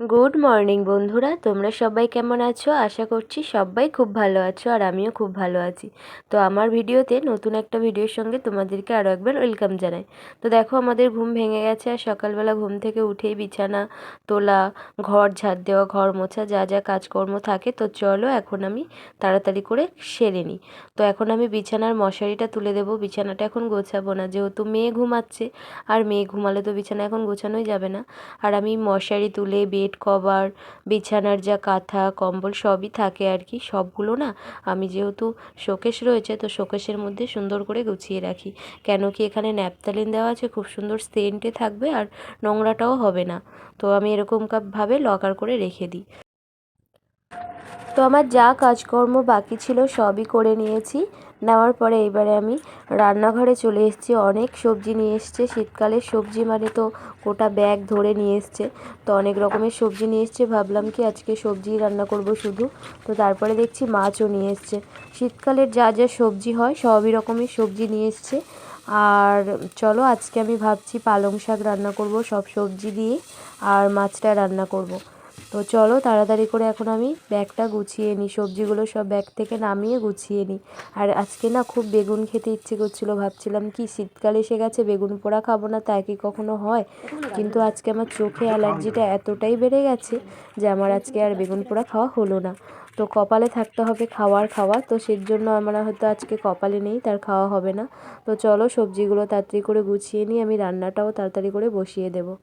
Good morning বন্ধুরা। তোমরা সবাই কেমন আছো? আশা করছি সবাই খুব ভালো আছো আর আমিও খুব ভালো আছি। তো আমার ভিডিওতে নতুন একটা ভিডিওর সঙ্গে তোমাদেরকে আরও একবার ওয়েলকাম জানাই। তো দেখো, আমাদের ঘুম ভেঙে গেছে আর সকালবেলা ঘুম থেকে উঠেই বিছানা, তোলা, ঘর ঝাড় দেওয়া, ঘর মোছা, যা যা কাজকর্ম থাকে, তো চলো এখন আমি তাড়াতাড়ি করে সেরে নিই। তো এখন আমি বিছানার মশারিটা তুলে দেবো। বিছানাটা এখন গোছাবো না। যেহেতু মেয়ে ঘুমাচ্ছে, আর মেয়ে ঘুমালে তো বিছানা এখন গোছানোই যাবে না। আর আমি মশারি তুলে, বেড কভার, বিছানার যা কাঁথা, কম্বল সবই থাকে আর কি। সবগুলো না আমি যেহেতু শোকেস রয়েছে, তো শোকেসের মধ্যে সুন্দর করে গুছিয়ে রাখি। কেন কি এখানে ন্যাপতালিন দেওয়া আছে, খুব সুন্দর সেন্টে থাকবে আর নোংরাটাও হবে না। তো আমি এরকম ভাবে লকার করে রেখে দিই। তো আমার যা কাজকর্ম বাকি ছিল সবই করে নিয়েছি। নেওয়ার পরে এবারে আমি রান্নাঘরে চলে এসেছি। অনেক সবজি নিয়ে এসছে। শীতকালের সবজি মানে তো গোটা ব্যাগ ধরে নিয়ে এসছে। তো অনেক রকমের সবজি নিয়ে এসছে। ভাবলাম কি আজকে সবজি রান্না করব শুধু। তো তারপরে দেখছি মাছও নিয়ে এসছে। শীতকালের যা যা সবজি হয় সবই রকমের সবজি নিয়ে এসছে। আর চলো আজকে আমি ভাবছি পালং শাক রান্না করব, সব সবজি দিয়ে, আর মাছটা রান্না করব। তো চলো তাড়াতাড়ি করে এখন আমি ব্যাগটা গুছিয়ে নিই সবজিগুলো সব ব্যাগ থেকে নামিয়ে গুছিয়ে নিই আর আজকে না খুব বেগুন খেতে ইচ্ছে করছিল, ভাবছিলাম কি শীতকাল এসে গেছে, বেগুন পোড়া খাব না তাই কি কখনো হয়? কিন্তু আজকে আমার চোখে অ্যালার্জিটা এতটাই বেড়ে গেছে যে আমার আজকে আর বেগুন পোড়া খাওয়া হলো না। তো কপালে থাকতে হবে খাওয়ার খাওয়া তো সেই জন্য আমরা হয়তো আজকে কপালে নেই, তার খাওয়া হবে না। তো চলো সবজিগুলো তাড়াতাড়ি করে গুছিয়ে নিই আমি রান্নাটাও তাড়াতাড়ি করে বসিয়ে দেবো।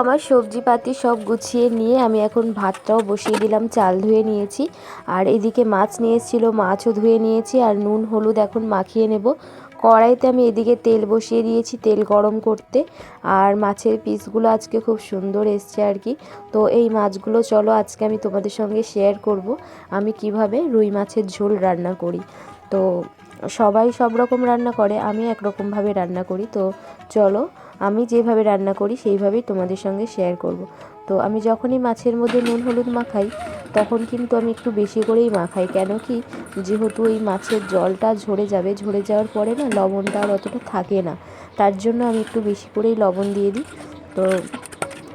আমার সবজিপাতি সব গুছিয়ে নিয়ে আমি এখন ভাতটাও বসিয়ে দিলাম, চাল ধুয়ে নিয়েছি। আর এদিকে মাছ নিয়ে এসেছিল, মাছও ধুয়ে নিয়েছি আর নুন, হলুদ এখন মাখিয়ে নেব। কড়াইতে আমি এদিকে তেল বসিয়ে দিয়েছি, তেল গরম করতে। আর মাছের পিসগুলো আজকে খুব সুন্দর এসছে আর কি। তো এই মাছগুলো চলো আজকে আমি তোমাদের সঙ্গে শেয়ার করব, আমি কীভাবে রুই মাছের ঝোল রান্না করি। তো সবাই সব রকম রান্না করে, আমি একরকমভাবে রান্না করি। তো চলো আমি যেভাবে রান্না করি, সেইভাবেই তোমাদের সঙ্গে শেয়ার করব। তো আমি যখনই মাছের মধ্যে নুন হলুদ মাখাই, তখন কিন্তু আমি একটু বেশি করেই মাখাই। কেন কি, যেহেতু এই মাছের জলটা ঝরে যাবে, ঝরে যাওয়ার পরে না লবণটা আর অতটা থাকে না। তার জন্য আমি একটু বেশি করেই লবণ দিয়ে দিই। তো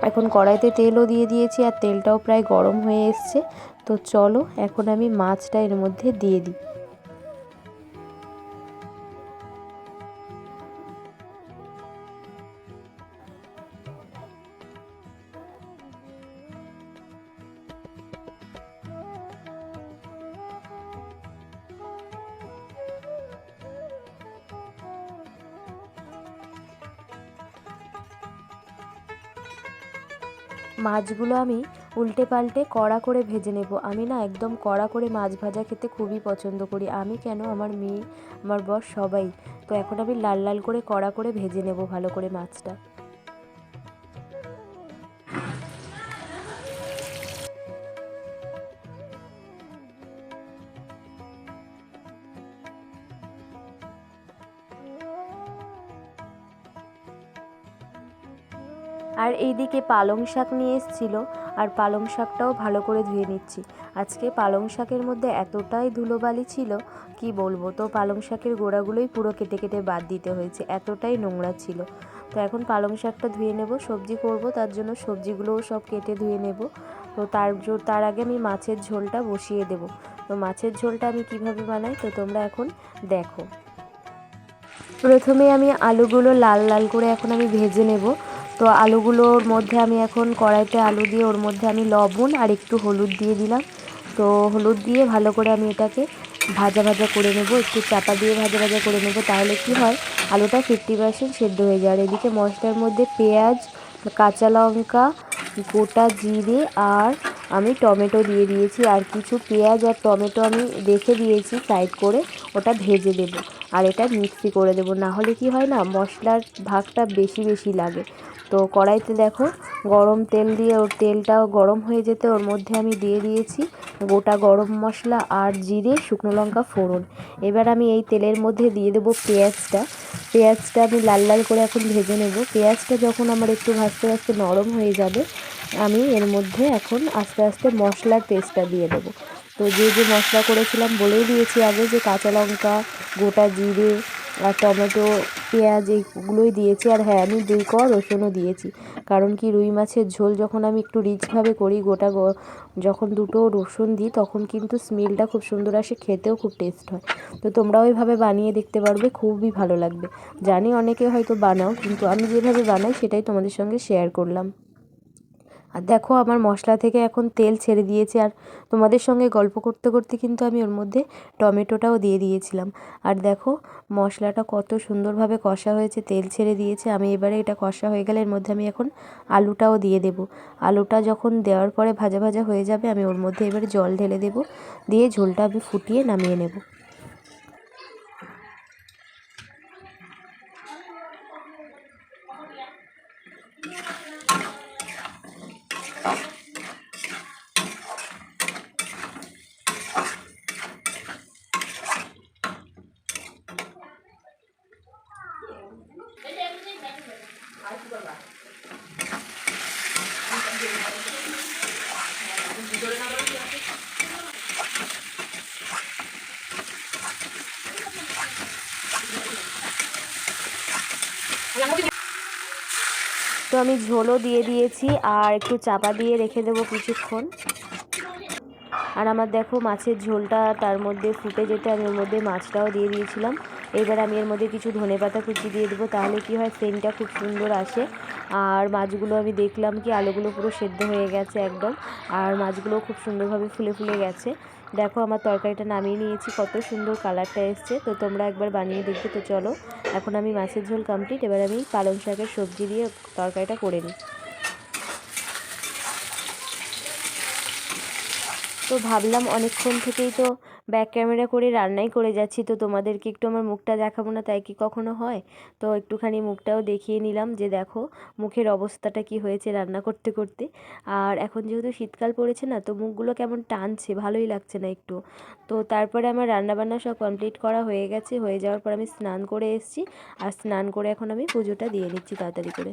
এখন কড়াইতে তেলও দিয়ে দিয়েছি, আর তেলটাও প্রায় গরম হয়ে এসছে। তো চলো, এখন আমি মাছটা এর মধ্যে দিয়ে দিই। মাছগুলো আমি উল্টে পাল্টে কড়া করে ভেজে নেব। আমি না একদম কড়া করে মাছ ভাজা খেতে খুবই পছন্দ করি। আমি কেন? আমার মেয়ে, আমার বর সবাই। তো এখন আমি লাল লাল করে কড়া করে ভেজে নেব ভালো করে মাছটা। আর এইদিকে পালং শাক নিয়ে এসেছিল, আর পালং শাকটাও ভালো করে ধুয়ে নিচ্ছি। আজকে পালং শাকের মধ্যে এতটাই ধুলোবালি ছিল, কি বলব? তো পালং শাকের গোড়াগুলোই পুরো কেটে কেটে বাদ দিতে হয়েছে, এতটাই নোংরা ছিল। তো এখন পালং শাকটা ধুয়ে নেব, সবজি করব, তার জন্য সবজিগুলোও সব কেটে ধুয়ে নেব। তো তার তার আগে আমি মাছের ঝোলটা বসিয়ে দেব। তো মাছের ঝোলটা আমি কীভাবে বানাই, তো তোমরা এখন দেখো। প্রথমে আমি আলুগুলো লাল লাল করে এখন আমি ভেজে নেব। তো আলুগুলোর মধ্যে আমি এখন কড়াইতে আলু দিয়ে, ওর মধ্যে আমি লবণ আর একটু হলুদ দিয়ে দিলাম। তো হলুদ দিয়ে ভালো করে আমি এটাকে ভাজা ভাজা করে নেব, একটু চাপা দিয়ে ভাজা ভাজা করে নেব, তাহলে কি হয়, আলুটা ফিফটি পার্সেন্ট সেদ্ধ হয়ে যায়। আর এদিকে মশলার মধ্যে পেঁয়াজ, কাঁচা লঙ্কা, গোটা জিরে আর আমি টমেটো দিয়ে দিয়েছি। আর কিছু পেঁয়াজ আর টমেটো আমি রেখে দিয়েছি সাইড করে, ওটা ভেজে দেব। আর এটা মিক্সি করে দেবো। না হলে কি হয় না, মশলার ভাগটা বেশি বেশি লাগে। তো কড়াইতে দেখো, গরম তেল দিয়ে ওর তেলটাও গরম হয়ে যেতে ওর মধ্যে আমি দিয়ে দিয়েছি গোটা গরম মশলা আর জিরে, শুকনো লঙ্কা, ফোড়ন। এবার আমি এই তেলের মধ্যে দিয়ে দেবো পেঁয়াজটা। পেঁয়াজটা আমি লাল লাল করে এখন ভেজে নেব। পেঁয়াজটা যখন আমার একটু ভাজতে ভাজতে নরম হয়ে যাবে, আমি এর মধ্যে এখন আস্তে আস্তে মশলার পেস্টটা দিয়ে দেবো। তো যে যে মশলা করেছিলাম বলেই দিয়েছি আগে যে কাঁচা লঙ্কা, গোটা জিরে আর টমেটো, পেঁয়াজ এইগুলোই দিয়েছি। আর হ্যাঁ আমি দুই কর রসুনও দিয়েছি। কারণ কি, রুই মাছের ঝোল যখন আমি একটু রিচভাবে করি, গোটা যখন দুটো রসুন দিই, তখন কিন্তু স্মেলটা খুব সুন্দর আসে, খেতেও খুব টেস্ট হয়। তো তোমরা ওইভাবে বানিয়ে দেখতে পারবে, খুবই ভালো লাগবে। জানি অনেকে হয়তো বানাও, কিন্তু আমি যেভাবে বানাই, সেটাই তোমাদের সঙ্গে শেয়ার করলাম। আর দেখো আমার মশলা থেকে এখন তেল ছেড়ে দিয়েছে আর তোমাদের সঙ্গে গল্প করতে করতে কিন্তু আমি ওর মধ্যে টমেটোটাও দিয়ে দিয়েছিলাম। আর দেখো মশলাটা কত সুন্দরভাবে কষা হয়েছে, তেল ছেড়ে দিয়েছে। আমি এবারে এটা কষা হয়ে গেলে এর মধ্যে আমি এখন আলুটাও দিয়ে দেব। আলুটা যখন দেওয়ার পরে ভাজা ভাজা হয়ে যাবে, আমি ওর মধ্যে এবারে জল ঢেলে দেব। দিয়ে ঝোলটা আমি ফুটিয়ে নামিয়ে নেব। তো আমি ঝোলও দিয়ে দিয়েছি আর একটু চাপা দিয়ে রেখে দেবো কিছুক্ষণ। আর আমার দেখো মাছের ঝোলটা তার মধ্যে ফুটে যেতে আমি ওর মধ্যে মাছটাও দিয়ে দিয়েছিলাম। এবার আমি এর মধ্যে কিছু ধনে পাতা কুচি দিয়ে দেবো, তাহলে কি হয় সেন্টটা খুব সুন্দর আসে। আর মাছগুলো আমি দেখলাম কি আলুগুলো পুরো সেদ্ধ হয়ে গেছে একদম, আর মাছগুলো খুব সুন্দরভাবে ফুলে ফুলে গেছে। দেখো আমার তরকারিটা নামিয়ে নিয়েছি, কত সুন্দর কালারটা এসছে। তো তোমরা একবার বানিয়ে দেখবে, তো চলো। এখন আমি মাছের ঝোল কমপ্লিট এবার আমি পালং শাকের সবজি দিয়ে তরকারিটা করে নিই। তো ভাবলাম অনেকক্ষণ থেকেই তো ব্যাক ক্যামেরা করে রান্নাই করে যাচ্ছি। তো তোমাদেরকে একটু আমার মুখটা দেখাবো না, তাই কি কখনো হয়? তো একটুখানি মুখটাও দেখিয়ে নিলাম যে দেখো মুখের অবস্থাটা কি হয়েছে রান্না করতে করতে। আর এখন যেহেতু শীতকাল পড়েছে না, তো মুখগুলো কেমন টানছে, ভালোই লাগছে না একটু। তো তারপরে আমার রান্নাবান্না সব কমপ্লিট করা হয়ে গেছে। হয়ে যাওয়ার পর আমি স্নান করে এসেছি। আর স্নান করে এখন আমি পুজোটা দিয়ে নিচ্ছি তাড়াতাড়ি করে।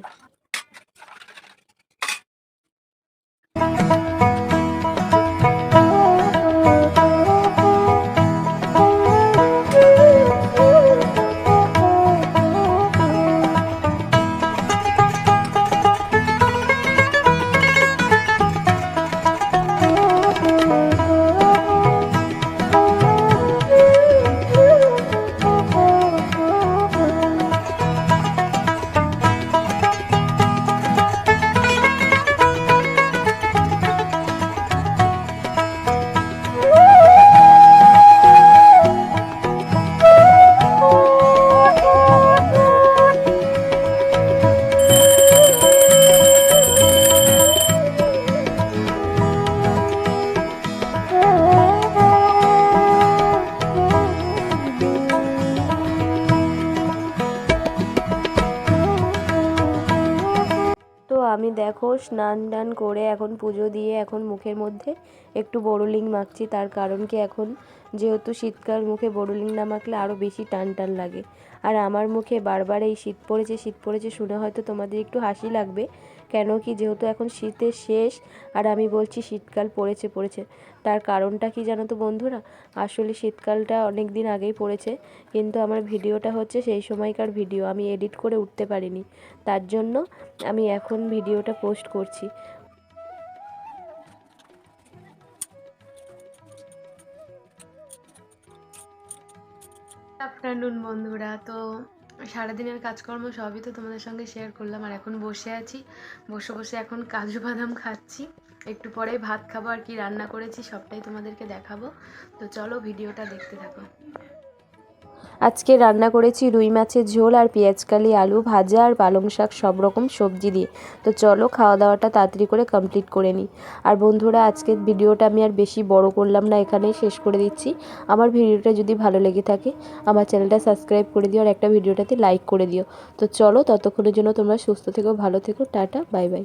আমি দেখো স্নান টান করে এখন পুজো দিয়ে এখন মুখের মধ্যে একটু বড়লিং মাখছি। তার কারণ কি এখন যেহেতু শীতকাল, মুখে বড়লিং না মাখলে আরও বেশি টান টান লাগে। আর আমার মুখে বারবার এই শীত পড়েছে শীত পড়েছে শুনে হয়তো তোমাদের একটু হাসি লাগবে। কেন কি? যেহেতু এখন শীতের শেষ, আর আমি বলছি শীতকাল পড়েছে পড়েছে। তার কারণটা কি জানো তো বন্ধুরা? আসলে শীতকালটা অনেক দিন আগেই পড়েছে, কিন্তু আমার ভিডিওটা হচ্ছে সেই সময়কার ভিডিও। আমি এডিট করে উঠতে পারিনি। তার জন্য আমি এখন ভিডিওটা পোস্ট করছি। আফটারনুন বন্ধুরা। তো সারাদিনের কাজকর্ম সবই তো তোমাদের সঙ্গে শেয়ার করলাম, আর এখন বসে আছি। বসে বসে এখন কাজু বাদাম খাচ্ছি। একটু পরেই ভাত খাব আর কি রান্না করেছি, সবটাই তোমাদেরকে দেখাবো। তো চলো ভিডিওটা দেখতে থাকো। আজকে রান্না করেছি রুই মাছের ঝোল আর পেঁয়াজকালি আলু ভাজা আর পালং শাক, সব রকম সবজি দিয়ে। তো চলো খাওয়া দাওয়াটা তাড়াতাড়ি করে কমপ্লিট করে নিই। আর বন্ধুরা, আজকের ভিডিওটা আমি আর বেশি বড় করলাম না, এখানেই শেষ করে দিচ্ছি। আমার ভিডিওটা যদি ভালো লেগে থাকে, আমার চ্যানেলটা সাবস্ক্রাইব করে দিও আর একটা ভিডিওটাতে লাইক করে দিও। তো চলো ততক্ষণের জন্য তোমরা সুস্থ থেকো, ভালো থেকো, টাটা বাই বাই